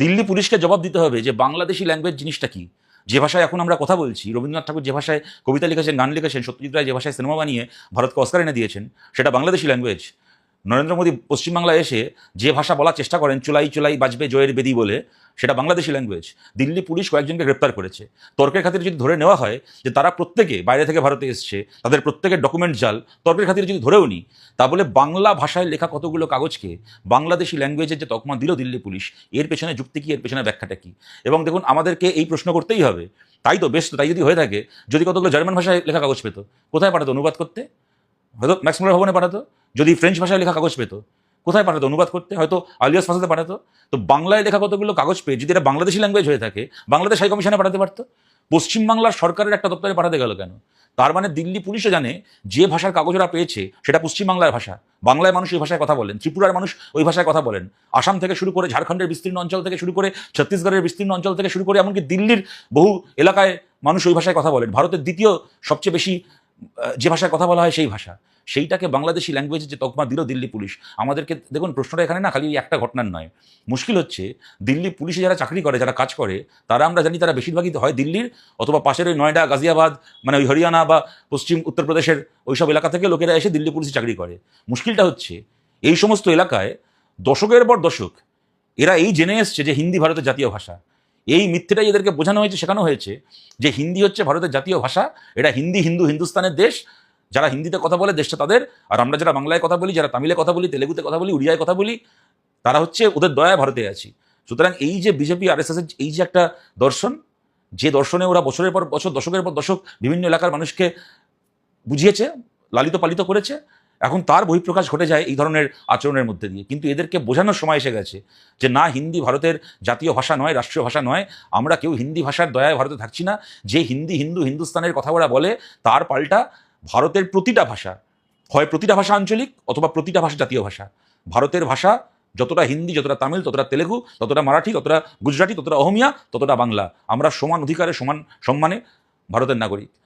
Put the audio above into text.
দিল্লি পুলিশকে জবাব দিতে হবে যে বাংলাদেশি ল্যাঙ্গুয়েজ জিনিসটা কি? যে ভাষায় এখন আমরা কথা বলছি, রবীন্দ্রনাথ ঠাকুর যে ভাষায় কবিতা লিখেছেন, গান লিখেছেন, সত্যজিৎ রায় যে ভাষায় সিনেমা বানিয়ে ভারতকে অস্কার এনে দিয়েছেন, সেটা বাংলাদেশি ল্যাঙ্গুয়েজ নরেন্দ্র মোদী পশ্চিমবাংলায় এসে যে ভাষা বলার চেষ্টা করেন চুলাই চুলাই বাজবে জয়ের বেদি বলে সেটা বাংলাদেশি ল্যাঙ্গুয়েজ দিল্লি পুলিশ কয়েকজনকে গ্রেপ্তার করেছে। তর্কের খাতিরে যদি ধরে নেওয়া হয় যে তারা প্রত্যেকে বাইরে থেকে ভারতে এসছে তাদের প্রত্যেকের ডকুমেন্ট জাল তর্কের খাতিরে যদি ধরেও নিই তা বলে বাংলা ভাষায় লেখা কতগুলো কাগজকে বাংলাদেশি ল্যাঙ্গুয়েজের যে তকমা দিল দিল্লি পুলিশ এর পেছনে যুক্তি কি এর পেছনে ব্যাখ্যাটা কী? এবং দেখুন আমাদেরকে এই প্রশ্ন করতেই হবে। তাই তো বেশ তো, তাই যদি হয়ে থাকে যদি কতগুলো জার্মান ভাষায় লেখা কাগজ পেতো কোথায় পাঠাতো অনুবাদ করতে? হয়তো ম্যাক্সমুলার ভবনে পাঠাতো, যদি ফ্রেঞ্চ ভাষায় লেখা কাগজ পেতো। কোথায় পাঠাতো? অনুবাদ করতে হয়তো আলিয়াস ভাষাতে পাঠাতো। তো বাংলায় লেখা কতগুলো কাগজ পেয়ে যদি এটা বাংলাদেশি ল্যাঙ্গুয়েজ হয়ে থাকে, বাংলাদেশ হাই কমিশনে পাঠাতে পারতো? পশ্চিমবাংলার সরকারের একটা দপ্তরে পাঠাতে গেল কেন? তার মানে দিল্লি পুলিশও জানে যে ভাষার কাগজ ওরা পেয়েছে সেটা পশ্চিমবাংলার ভাষা। বাংলায় মানুষ ওই ভাষায় কথা বলেন, ত্রিপুরার মানুষ ওই ভাষায় কথা বলেন। আসাম থেকে শুরু করে ঝাড়খণ্ডের বিস্তীর্ণ অঞ্চল থেকে শুরু করে ছত্তিশগড়ের বিস্তীর্ণ অঞ্চল থেকে শুরু করে এমনকি দিল্লির বহু এলাকায় মানুষ ওই ভাষায় কথা বলেন। ভারতের দ্বিতীয় সবচেয়ে বেশি যে ভাষায় কথা বলা হয় সেই ভাষা। সেইটাকে বাংলাদেশি ল্যাঙ্গুয়েজে যে তকমা দিল দিল্লি পুলিশ, আমাদেরকে দেখুন, প্রশ্নটা এখানে না, খালি একটা ঘটনার নয়। মুশকিল হচ্ছে, দিল্লি পুলিশে যারা চাকরি করে, যারা কাজ করে, তারা আমরা জানি তারা বেশিরভাগই হয় দিল্লির, অথবা পাশের ওই নয়ডা, গাজিয়াবাদ মানে ওই হরিয়ানা বা পশ্চিম উত্তরপ্রদেশের ওইসব এলাকা থেকে লোকেরা এসে দিল্লি পুলিশে চাকরি করে। মুশকিলটা হচ্ছে, এই সমস্ত এলাকায় দশকের পর দশক, এরা এই জেনে এসছে যে হিন্দি ভারতের জাতীয় ভাষা। এই মিথ্যেটাই এদেরকে বোঝানো হয়েছে, শেখানো হয়েছে যে হিন্দি হচ্ছে ভারতের জাতীয় ভাষা, এটা হিন্দি হিন্দু হিন্দুস্তানের দেশ, যারা হিন্দিতে কথা বলে দেশটা তাদের, আর আমরা যারা বাংলায় কথা বলি, যারা তামিলে কথা বলি, তেলেগুতে কথা বলি, উড়িয়ায় কথা বলি, তারা হচ্ছে ওদের দয়ায় ভারতে আছি। সুতরাং এই যে বিজেপি আর এর এই যে একটা দর্শন, যে দর্শনে ওরা বছরের পর বছর, দশকের পর দশক বিভিন্ন এলাকার মানুষকে বুঝিয়েছে, লালিত পালিত করেছে এখন তার বহিঃপ্রকাশ ঘটে যায় এই ধরনের আচরণের মধ্যে দিয়ে। কিন্তু এদেরকে বোঝানোর সময় এসে গেছে যে না, হিন্দি ভারতের জাতীয় ভাষা নয়, রাষ্ট্রীয় ভাষা নয়, আমরা কেউ হিন্দি ভাষার দয়ায় ভারতে থাকছি না। যে হিন্দি হিন্দু হিন্দুস্তানের কথা ওরা বলে, তার পাল্টা ভারতের প্রতিটা ভাষা, হয় প্রতিটা ভাষা আঞ্চলিক অথবা প্রতিটা ভাষা জাতীয় ভাষা। ভারতের ভাষা যতটা হিন্দি, যতটা তামিল, ততটা তেলেগু, ততটা মারাঠি, ততটা গুজরাটি, ততটা অহমিয়া, ততটা বাংলা। আমরা সমান অধিকারে, সমান সম্মানে ভারতের নাগরিক।